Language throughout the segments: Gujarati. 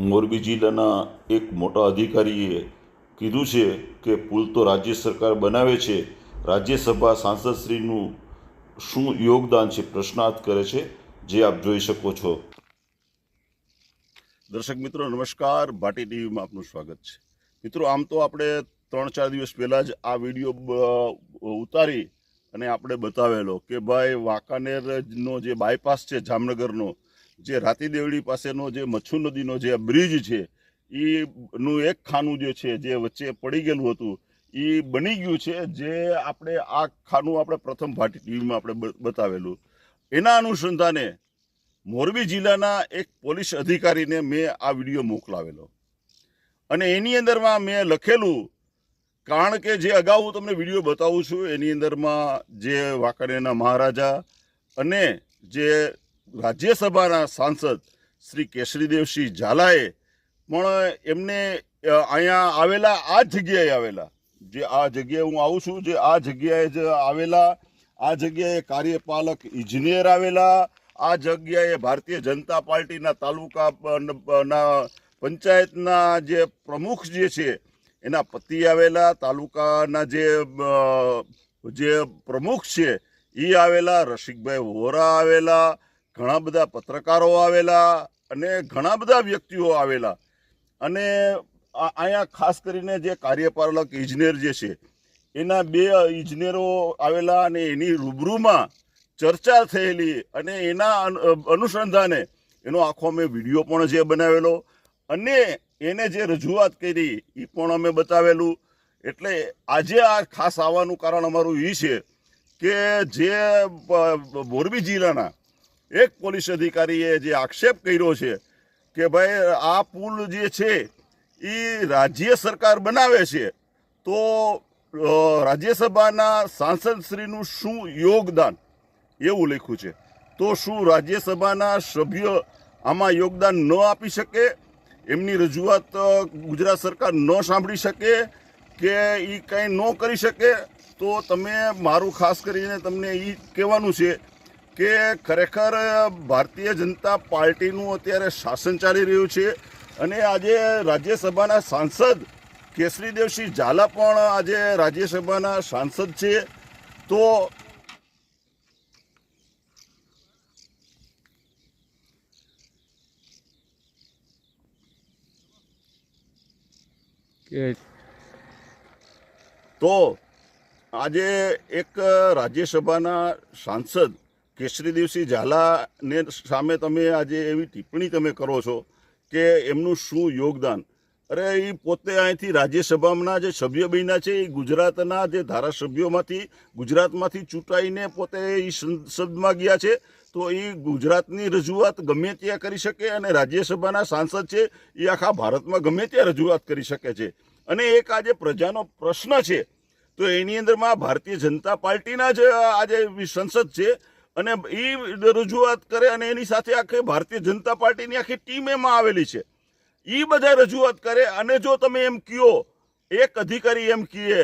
મોરબી જિલ્લાના એક મોટા અધિકારીએ કીધું છે કે પુલ તો રાજ્ય સરકાર બનાવે છે. રાજ્યસભા સાંસદશ્રીનું શું યોગદાન છે પ્રશ્નાર્થ કરે છે જે આપ જોઈ શકો છો. દર્શક મિત્રો, નમસ્કાર. ભાટી ટીવીમાં આપનું સ્વાગત છે. મિત્રો, આમ તો આપણે ત્રણ ચાર દિવસ પહેલાં જ આ વીડિયો ઉતારી અને આપણે બતાવેલો કે ભાઈ વાંકાનેરનો જે બાયપાસ છે, જામનગરનો જે રાતીદેવડી પાસેનો જે મચ્છુ નદીનો જે બ્રિજ છે એનું એક ખાનું જે છે, જે વચ્ચે પડી ગયેલું હતું એ બની ગયું છે જે આપણે આ ખાનું આપણે પ્રથમ ભાટી ટીવીમાં આપણે બતાવેલું. એના અનુસંધાને મોરબી જિલ્લાના એક પોલીસ અધિકારીને મેં આ વીડિયો મોકલાવેલો. અને એની અંદરમાં મેં લખેલું, કારણ કે જે અગાઉ હું તમને વીડિયો બતાવું છું, એની અંદરમાં જે વાંકાનેરના મહારાજા અને જે રાજ્યસભાના સાંસદ શ્રી કેશરીદેવસિંહ ઝાલાએ પણ એમને અહીંયા આવેલા આ જગ્યાએ આવેલા. જે આ જગ્યાએ હું આવું છું, જે આ જગ્યાએ જ આવેલા, આ જગ્યાએ કાર્યપાલક ઇજનેર આવેલા, આ જગ્યાએ ભારતીય જનતા પાર્ટીના તાલુકા ના પંચાયતના જે પ્રમુખ જે છે, એના પતિ આવેલા, તાલુકાના જે જે પ્રમુખ છે એ આવેલા, રસિકભાઈ વોરા આવેલા ઘણા બધા પત્રકારો આવેલા અને ઘણા બધા વ્યક્તિઓ આવેલા. અને અહીંયા ખાસ કરીને જે કાર્યપાલક ઇજનેર જે છે, એના બે ઇજનેરો આવેલા અને એની રૂબરૂમાં ચર્ચા થયેલી અને એના અનુસંધાને એનો આખો અમે વીડિયો પણ જે બનાવેલો અને એને જે રજૂઆત કરી એ પણ અમે બતાવેલું. એટલે આજે આ ખાસ આવવાનું કારણ અમારું એ છે કે જે મોરબી જિલ્લાના એક પોલીસ અધિકારીએ જે આક્ષેપ કર્યો છે કે ભાઈ, આ પુલ જે છે એ રાજ્ય સરકાર બનાવે છે, તો રાજ્યસભાના સાંસદશ્રીનું શું યોગદાન? એવું લખ્યું છે. તો શું રાજ્યસભાના સભ્ય આમાં યોગદાન ન આપી શકે? એમની રજૂઆત ગુજરાત સરકાર ન સાંભળી શકે કે એ કંઈ ન કરી શકે? તો તમે મારું ખાસ કરીને તમને એ કહેવાનું છે કે ખરેખર ભારતીય જનતા પાર્ટીનું અત્યારે શાસન ચાલી રહ્યું છે અને આજે રાજ્યસભાના સાંસદ કેસરીદેવસિંહ ઝાલા પણ આજે રાજ્યસભાના સાંસદ છે. તો કે તો આજે એક રાજ્યસભાના સાંસદ કેસરીદેવસિંહ ઝાલાને સામે તમે આજે એવી ટિપ્પણી તમે કરો છો કે એમનું શું યોગદાન? અરે, એ પોતે અહીંથી રાજ્યસભાના જે સભ્ય બન્યા છે, એ ગુજરાતના જે ધારાસભ્યોમાંથી, ગુજરાતમાંથી ચૂંટાઈને પોતે એ સંસદમાં ગયા છે, તો એ ગુજરાતની રજૂઆત ગમે ત્યાં કરી શકે અને રાજ્યસભાના સાંસદ છે, એ આખા ભારતમાં ગમે ત્યાં રજૂઆત કરી શકે છે. અને એક આજે પ્રજાનો પ્રશ્ન છે, તો એની અંદરમાં ભારતીય જનતા પાર્ટીના જ આજે સંસદ છે અને એ રજૂઆત કરે અને એની સાથે આખી ભારતીય જનતા પાર્ટીની આખી ટીમ એમાં આવેલી છે. એ બધા રજૂઆત કરે અને જો તમે એમ કહો એક અધિકારી એમ કહે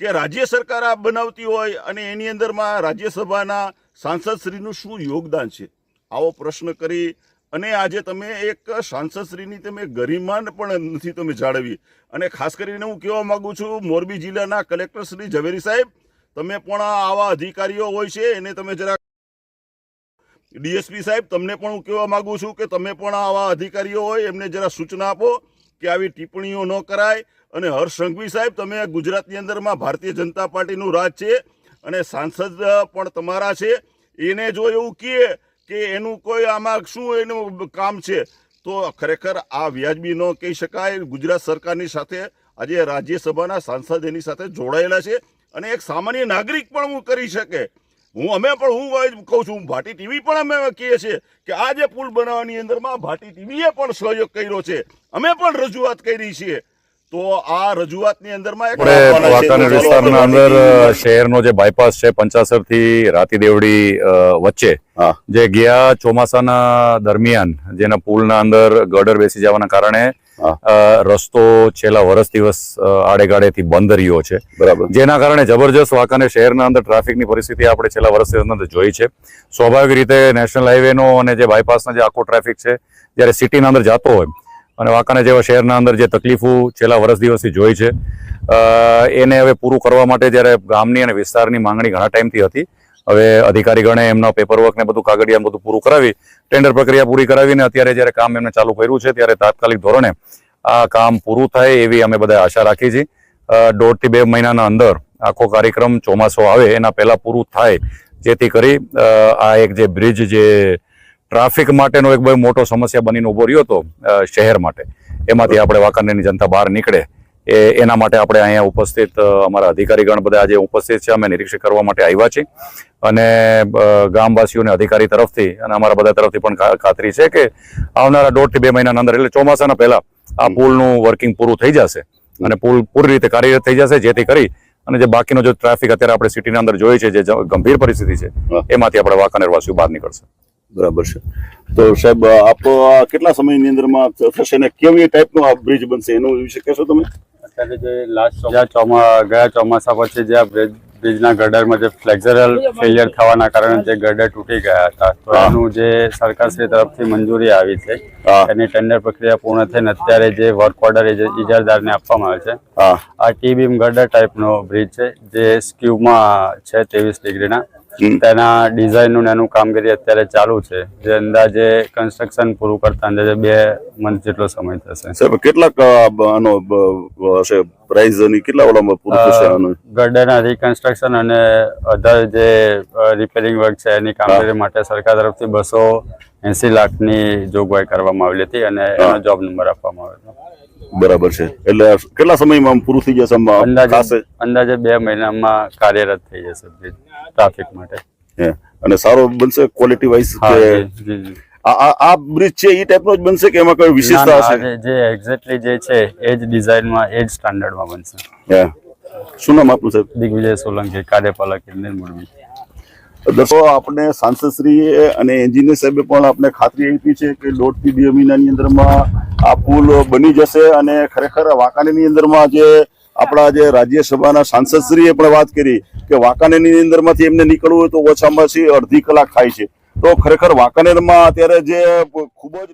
કે રાજ્ય સરકાર આ બનાવતી હોય અને એની અંદરમાં રાજ્યસભાના સાંસદશ્રીનું શું યોગદાન છે? આવો પ્રશ્ન કરી અને આજે તમે એક સાંસદશ્રીની તમે ગરિમાન પણ નથી તમે જાળવી. અને ખાસ કરીને હું કહેવા માંગુ છું, મોરબી જિલ્લાના કલેક્ટર શ્રી ઝવેરી સાહેબ, તમે પણ આવા અધિકારીઓ હોય છે, એને તમે જરા ડીએસપી સાહેબ, તમને પણ હું કહેવા માગું છું કે તમે પણ આવા અધિકારીઓ હોય, એમને જરા સૂચના આપો કે આવી ટિપ્પણીઓ ન કરાય. અને હર્ષ સંઘવી સાહેબ, તમે ગુજરાતની અંદરમાં ભારતીય જનતા પાર્ટીનું રાજ છે અને સાંસદ પણ તમારા છે. એને જો એવું કહે કે એનું કોઈ આમાં શું એનું કામ છે, તો ખરેખર આ વ્યાજબી ન કહી શકાય. ગુજરાત સરકારની સાથે આજે રાજ્યસભાના સાંસદ એની સાથે જોડાયેલા છે. અને એક સામાન્ય નાગરિક પણ હું કરી શકે હું અમે પણ હું કહું છું ભાટી ટીવી પણ અમે કહીએ છીએ કે આ જે પુલ બનાવવાની અંદરમાં ભાટી ટીવીએ પણ સહયોગ કર્યો છે. અમે પણ રજૂઆત કરી છીએ. તો આ રજૂઆતની અંદરમાં વાંકાનેર વિસ્તારના અંદર શહેરનો જે બાયપાસ છે પંચાસરથી રાતીદેવડી વચ્ચે. જે ગયા ચોમાસાના દરમિયાન જેના પુલના અંદર ગડર બેસી જવાના કારણે રસ્તો છેલ્લા વર્ષ દિવસ આડેગાડેથી બંધ રહ્યો છે. બરાબર. જેના કારણે જબરજસ્ત વાંકાને શહેરના અંદર ટ્રાફિકની પરિસ્થિતિ આપણે છેલ્લા વર્ષની અંદર જોઈ છે. સ્વાભાવિક રીતે નેશનલ હાઈવેનો અને જે બાયપાસનો જે આખો ટ્રાફિક છે જ્યારે સિટીના અંદર જતો હોય અને વાંકાને જેવા શહેરના અંદર જે તકલીફો છેલ્લા વર્ષ દિવસથી જોઈ છે. એને હવે પૂરું કરવા માટે જ્યારે ગામની અને વિસ્તારની માંગણી ઘણા ટાઈમથી હતી હવે અધિકારીગણે એમના પેપરવર્ક ને બધું કાગળિયા બધું પૂરું કરાવી ટેન્ડર પ્રક્રિયા પૂરી કરાવીને અત્યારે જ્યારે કામ એમને ચાલુ કર્યું છે, ત્યારે તાત્કાલિક ધોરણે આ કામ પૂરું થાય એવી અમે બધા આશા રાખી છીએ દોઢથી બે મહિનાના અંદર આખો કાર્યક્રમ ચોમાસો આવે, એના પહેલા પૂરું થાય, જેથી કરી આ એક જે બ્રિજ જે ટ્રાફિક માટેનો એક બહુ મોટો સમસ્યા બનીને ઊભો રહ્યો હતો શહેર માટે. એમાંથી આપણે વાંકાનેરની જનતા બહાર નીકળે. એ એના માટે આપણે અહીંયા ઉપસ્થિત અમારા અધિકારીગણ બધા આજે ઉપસ્થિત છે. અમે નિરીક્ષણ કરવા માટે આવ્યા છીએ. અને ગામવાસીઓને અધિકારી તરફથી અને અમારા બધા તરફથી પણ ખાતરી છે કે આવનારા દોઢથી બે મહિનાના અંદર એટલે ચોમાસાના પહેલાં આ પુલનું વર્કિંગ પૂરું થઈ જશે અને પુલ પૂરી રીતે કાર્યરત થઈ જશે જેથી કરી અને જે બાકીનો જે ટ્રાફિક અત્યારે આપણે સિટીના અંદર જોઈએ છે જે ગંભીર પરિસ્થિતિ છે એમાંથી આપણે વાંકાનેરવાસીઓ બહાર નીકળશે. બરાબર છે. તો સાહેબ આપ કેટલા સમયની અંદરમાં થશે ને કેવી ટાઈપનો આ બ્રિજ બનશે? એનું વિશે કહેશો તમે? અત્યારે જે લાસ્ટ જ્યાં ચોમા ગયા ચોમાસા પછી જે આ બ્રિજ બ્રિજના ગર્ડરમાં જે ફ્લેક્ઝરલ ફેલિયર થવાના કારણે જે ગર્ડર તૂટી ગયા હતા. તો એનું જે સરકારશ્રી તરફથી મંજૂરી આવી છે. એની ટેન્ડર પ્રક્રિયા પૂર્ણ થઈને અત્યારે જે વર્ક ઓર્ડર ઇજારદારને આપવામાં આવે છે. આ ટી બીમ ગર્ડર ટાઈપનો બ્રિજ છે જે સ્ક્યુમાં છે ત્રેવીસ ડિગ્રીના. તેના ડિઝાઇનનું ને એનું કામગીરી અત્યારે ચાલુ છે. જે અંદાજે કન્સ્ટ્રક્શન પૂરું કરતા અંદાજે બે મંથ જેટલો સમય થશે. સાહેબ કેટલાક આનો હશે પ્રાઇસની કેટલા ઓલામાં પૂરું થશે આનું? ગર્ડરના રિકન્સ્ટ્રક્શન અને અધર જે રિપેરિંગ વર્ક છે એની કામગીરી માટે સરકાર તરફથી બસો એસી લાખની જોગવાઈ કરવામાં આવેલી હતી અને એનો જોબ નંબર આપવામાં હતો. બરાબર છે. એટલે કેટલા સમયમાં પૂરું થઈ જશે અંદાજે અંદાજે બે મહિનામાં કાર્યરત થઈ જશે ટ્રાફિક માટે. અને સારો બનશે ક્વોલિટી વાઇઝ. આ બ્રિજ છે એ ટાઈપનો જ બનશે કે એમાં કોઈ વિશેષતા હશે? જે- એક્ઝેક્ટલી જે છે એ જ ડિઝાઇનમાં એ જ સ્ટાન્ડર્ડમાં બનશે. શું નામ આપનું સાહેબ? દિગ્વિજય સોલંકી કાર્યપાલક ઇન્દિર મુરમી દર્શકો આપણે સાંસદશ્રીએ અને એન્જિનિયર સાહેબે પણ આપણે ખાતરી આપી છે કે દોઢથી બે મહિનાની અંદરમાં આ પુલ બની જશે અને ખરેખર વાંકાનેરની અંદરમાં જે આપણા જે રાજ્યસભાના સાંસદશ્રીએ પણ વાત કરી કે વાંકાનેરની અંદરમાંથી એમને નીકળવું હોય તો ઓછામાં ઓછી અડધી કલાક થાય છે. તો ખરેખર વાંકાનેરમાં અત્યારે જે ખૂબ જ